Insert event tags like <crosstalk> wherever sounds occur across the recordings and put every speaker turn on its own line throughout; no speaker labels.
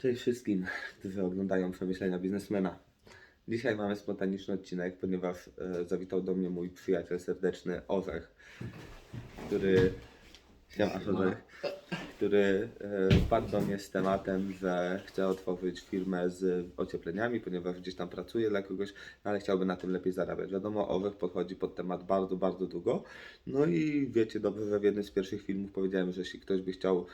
Cześć wszystkim, <laughs> którzy oglądają Przemyślenia Biznesmena. Dzisiaj mamy spontaniczny odcinek, ponieważ e, zawitał do mnie mój przyjaciel serdeczny Orzech, który, Siema, Orzech, który e, wpadł do mnie z tematem, że chce otworzyć firmę z ociepleniami, ponieważ gdzieś tam pracuje dla kogoś, no ale chciałby na tym lepiej zarabiać. Wiadomo, Orzech podchodzi pod temat bardzo, bardzo długo. No i wiecie dobrze, że w jednym z pierwszych filmów powiedziałem, że jeśli ktoś by chciał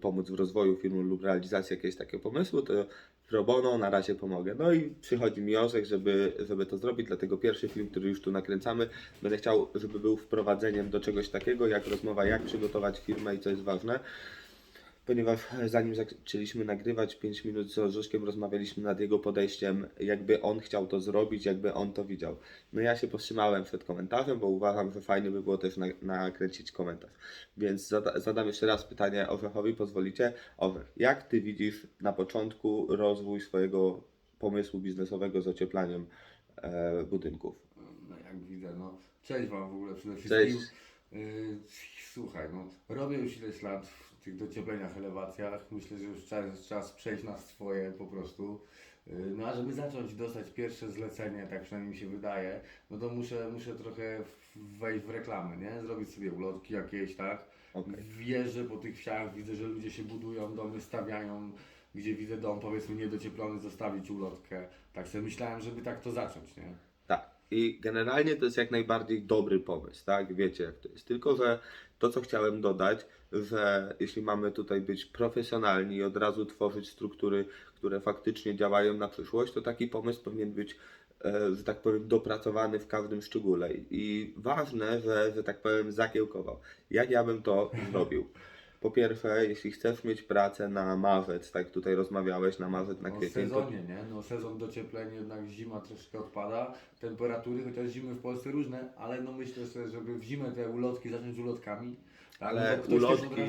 pomóc w rozwoju firmy lub realizacji jakiegoś takiego pomysłu, to pro bono na razie pomogę. No i przychodzi mi Orzech, żeby, żeby to zrobić, dlatego pierwszy film, który już tu nakręcamy, będę chciał, żeby był wprowadzeniem do czegoś takiego, jak rozmowa, jak przygotować firmę i co jest ważne. Ponieważ <laughs> zanim zaczęliśmy nagrywać 5 minut z Orzeszkiem, rozmawialiśmy nad jego podejściem, jakby on chciał to zrobić, jakby on to widział. No ja się powstrzymałem przed komentarzem, bo uważam, że fajnie by było też na, nakręcić komentarz. Więc zada, zadam jeszcze raz pytanie Orzechowi, pozwolicie. Orzech, jak Ty widzisz na początku rozwój swojego pomysłu biznesowego z ocieplaniem e, budynków?
No jak widzę, no cześć wam w ogóle przede
Cześć.
wszystkim. Yy, słuchaj, no robię już ileś lat tych dociepleniach, elewacjach. Myślę, że już czas, czas przejść na swoje po prostu. Yy, No a żeby zacząć dostać pierwsze zlecenie, tak przynajmniej mi się wydaje, no to muszę, muszę trochę wejść w reklamy, nie? Zrobić sobie ulotki jakieś, tak?
Okej.
Wjeżdżę po tych wsiach, widzę, że ludzie się budują, domy stawiają, gdzie widzę dom powiedzmy niedocieplony, zostawić ulotkę. Tak sobie myślałem, żeby tak to zacząć, nie?
Tak. I generalnie to jest jak najbardziej dobry pomysł, tak? Wiecie jak to jest. Tylko, że to, co chciałem dodać, że jeśli mamy tutaj być profesjonalni i od razu tworzyć struktury, które faktycznie działają na przyszłość, to taki pomysł powinien być, e, że tak powiem, dopracowany w każdym szczególe. I ważne, że, że tak powiem, zakiełkował. Jak ja bym to zrobił? Po pierwsze, jeśli chcesz mieć pracę na marzec, tak tutaj rozmawiałeś, na marzec, na
No, w
kwiecień, to
sezonie, nie? No sezon docieplenia, jednak zima troszkę odpada, temperatury, chociaż zimy w Polsce różne, ale no myślę sobie, żeby w zimę te ulotki zacząć z ulotkami.
Ale
No,
ulotki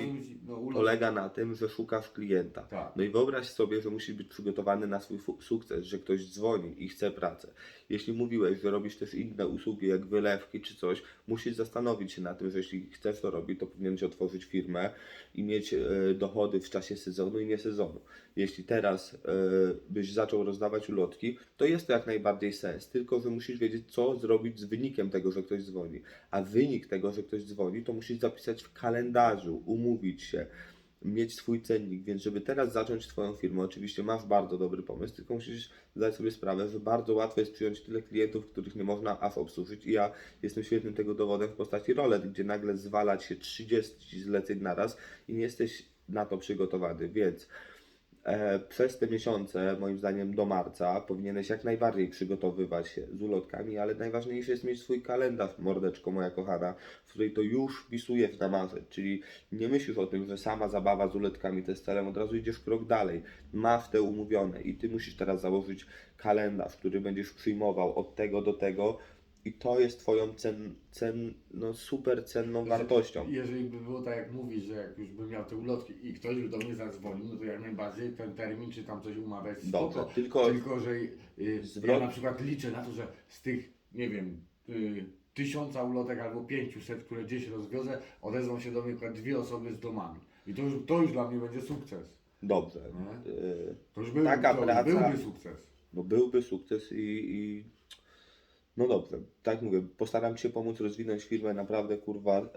no, ulotki.
polega na tym, że szukasz klienta.
Tak.
No i wyobraź sobie, że musisz być przygotowany na swój sukces, że ktoś dzwoni i chce pracę. Jeśli mówiłeś, że robisz też inne usługi, jak wylewki czy coś, musisz zastanowić się na tym, że jeśli chcesz to robić, to powinieneś otworzyć firmę i mieć e, dochody w czasie sezonu i nie sezonu. Jeśli teraz e, byś zaczął rozdawać ulotki, to jest to jak najbardziej sens, tylko że musisz wiedzieć, co zrobić z wynikiem tego, że ktoś dzwoni. A wynik tego, że ktoś dzwoni, to musisz zapisać w kalendarzu, umówić się mieć swój cennik, więc żeby teraz zacząć Twoją firmę, oczywiście masz bardzo dobry pomysł, tylko musisz zdać sobie sprawę, że bardzo łatwo jest przyjąć tyle klientów, których nie można aż obsłużyć. I ja jestem świetnym tego dowodem w postaci rolet, gdzie nagle zwalać się 30 zleceń naraz i nie jesteś na to przygotowany, więc przez te miesiące, moim zdaniem do marca, powinieneś jak najbardziej przygotowywać się z ulotkami, ale najważniejsze jest mieć swój kalendarz, mordeczko moja kochana, w której to już wpisujesz na marzec, czyli nie myślisz o tym, że sama zabawa z ulotkami to jest celem, od razu idziesz krok dalej, masz te umówione i ty musisz teraz założyć kalendarz, który będziesz przyjmował od tego do tego i to jest twoją cen, cen, no super cenną wartością.
Jeżeli by było tak jak mówisz, że jak już bym miał te ulotki i ktoś by do mnie zadzwonił, no to jak najbardziej ten termin czy tam coś umawiać
Dobrze,
spoko.
tylko-
tylko że y,
Zwrot-
ja na przykład liczę na to, że z tych, nie wiem, y, tysiąca ulotek albo 500, które gdzieś rozwiozę, odezwą się do mnie przykład dwie osoby z domami. I to już, to już dla mnie będzie sukces.
Dobrze.
Nie?
Y,
To już, był,
Taka
to
praca-
byłby sukces.
no byłby sukces i, i no dobrze, tak mówię, postaram się pomóc rozwinąć firmę naprawdę kurwa e,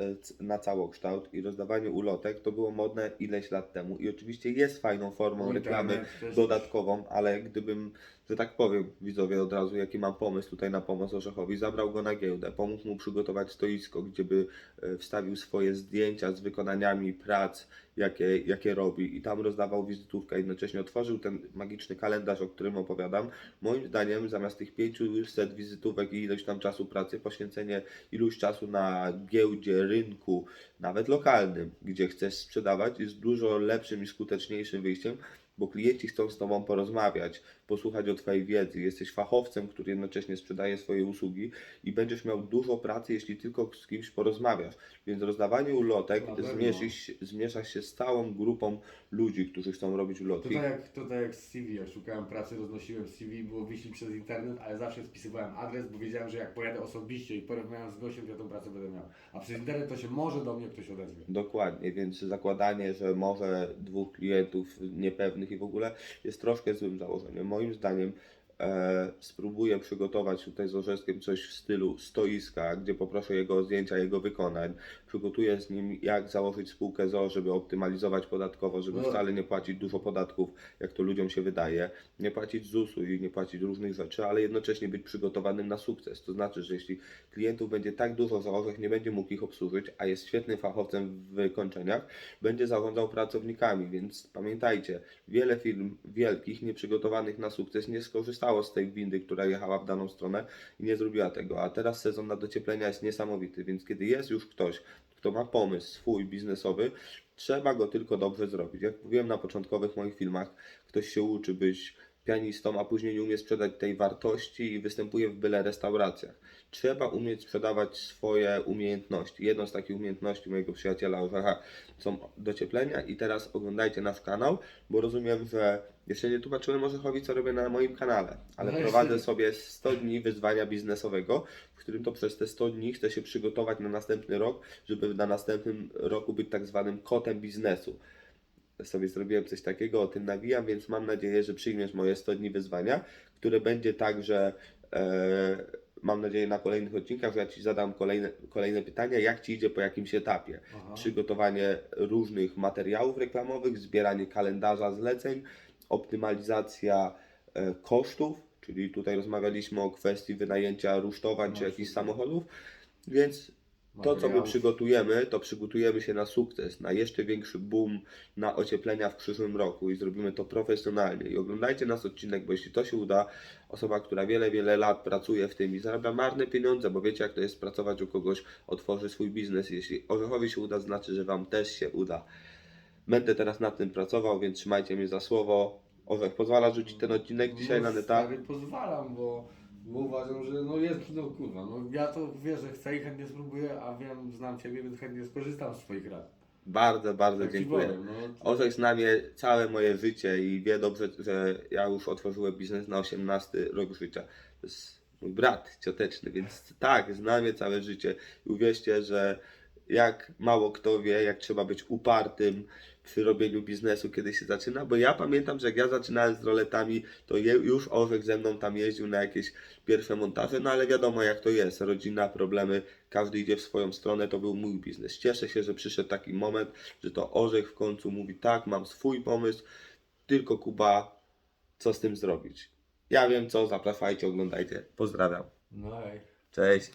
na całokształt i rozdawanie ulotek to było modne ileś lat temu i oczywiście jest fajną formą reklamy dodatkową, ale gdybym, że tak powiem widzowie od razu jaki mam pomysł tutaj na pomoc Orzechowi, zabrał go na giełdę, pomógł mu przygotować stoisko, gdzie by e, wstawił swoje zdjęcia z wykonaniami prac, jakie, jakie robi i tam rozdawał wizytówkę, jednocześnie otworzył ten magiczny kalendarz, o którym opowiadam, moim zdaniem zamiast tych 500 wizytówek i ilość tam czasu pracy, poświęcenie iluś czasu na giełdzie, rynku, nawet lokalnym, gdzie chcesz sprzedawać, jest dużo lepszym i skuteczniejszym wyjściem, bo klienci chcą z Tobą porozmawiać, posłuchać o Twojej wiedzy. Jesteś fachowcem, który jednocześnie sprzedaje swoje usługi i będziesz miał dużo pracy, jeśli tylko z kimś porozmawiasz. Więc rozdawanie ulotek
pewno.
zmierzysz, się- z całą grupą ludzi, którzy chcą robić
To
ulotki.
tak, jak, to tak jak z CV, ja szukałem pracy, roznosiłem CV, było wyślij przez internet, ale zawsze spisywałem adres, bo wiedziałem, że jak pojadę pojadę osobiście i porozmawiam z gościem, to ja tą pracę będę miał. A przez internet to się może do mnie ktoś odezwie.
Dokładnie, więc zakładanie, że może dwóch klientów niepewnych i w ogóle jest troszkę złym założeniem. Moim zdaniem e, spróbuję przygotować tutaj z Orzeskiem coś w stylu stoiska, gdzie poproszę jego o zdjęcia jego wykonań. Przygotuję z nim jak założyć spółkę ZO, żeby optymalizować podatkowo, żeby
No.
wcale nie płacić dużo podatków, jak to ludziom się wydaje. Nie płacić ZUS-u i nie płacić różnych rzeczy, ale jednocześnie być przygotowanym na sukces. To znaczy, że jeśli klientów będzie tak dużo, że Orzech nie będzie mógł ich obsłużyć, a jest świetnym fachowcem w wykończeniach, będzie zarządzał pracownikami, więc pamiętajcie, wiele firm wielkich, nieprzygotowanych na sukces nie skorzystało z tej windy, która jechała w daną stronę i nie zrobiła tego, a teraz sezon na docieplenia jest niesamowity, więc kiedy jest już ktoś, kto ma pomysł swój biznesowy, trzeba go tylko dobrze zrobić. Jak mówiłem na początkowych moich filmach, ktoś się uczy być pianistą, a później nie umie sprzedać tej wartości i występuje w byle restauracjach. Trzeba umieć sprzedawać swoje umiejętności. Jedną z takich umiejętności mojego przyjaciela Orzecha są docieplenia i teraz oglądajcie nasz kanał, bo rozumiem, że jeszcze nie tłumaczyłem Orzechowi, co robię na moim kanale, ale
No
prowadzę sobie 100 dni wyzwania biznesowego, w którym to przez te 100 dni chcę się przygotować na następny rok, żeby na następnym roku być tak zwanym kotem biznesu sobie zrobiłem coś takiego, o tym nawijam, więc mam nadzieję, że przyjmiesz moje 100 dni wyzwania, które będzie tak, że e, mam nadzieję na kolejnych odcinkach, że ja Ci zadam kolejne, kolejne pytania, jak Ci idzie po jakimś etapie.
Aha.
Przygotowanie różnych materiałów reklamowych, zbieranie kalendarza zleceń, optymalizacja e, kosztów, czyli tutaj rozmawialiśmy o kwestii wynajęcia rusztowań czy
No,
jakichś samochodów, więc to, co my przygotujemy, to przygotujemy się na sukces, na jeszcze większy boom, na ocieplenia w przyszłym roku i zrobimy to profesjonalnie. I oglądajcie nas odcinek, bo jeśli to się uda, osoba, która wiele, wiele lat pracuje w tym i zarabia marne pieniądze, bo wiecie, jak to jest pracować u kogoś, otworzy swój biznes. Jeśli Orzechowi się uda, znaczy, że Wam też się uda. Będę teraz nad tym pracował, więc trzymajcie mnie za słowo. Orzech, pozwala rzucić ten odcinek dzisiaj na neta?
stary, pozwalam, bo, bo uważam, że no jest, no kurwa, no ja to wiesz, że chcę i chętnie spróbuję, a wiem, znam Ciebie, więc chętnie skorzystam z Twoich rad.
Bardzo, bardzo
Tak ci
dziękuję.
powiem, no.
Orzech zna mnie całe moje życie i wie dobrze, że ja już otworzyłem biznes na 18 rok życia. To jest mój brat cioteczny, więc tak, zna mnie całe życie. I uwierzcie, że jak mało kto wie, jak trzeba być upartym przy robieniu biznesu, kiedy się zaczyna, bo ja pamiętam, że jak ja zaczynałem z roletami, to je, już Orzech ze mną tam jeździł na jakieś pierwsze montaże, no ale wiadomo jak to jest, rodzina, problemy, każdy idzie w swoją stronę, to był mój biznes. Cieszę się, że przyszedł taki moment, że to Orzech w końcu mówi tak, mam swój pomysł, tylko Kuba, co z tym zrobić? Ja wiem co, zapraszajcie, oglądajcie. Pozdrawiam.
No.
Cześć.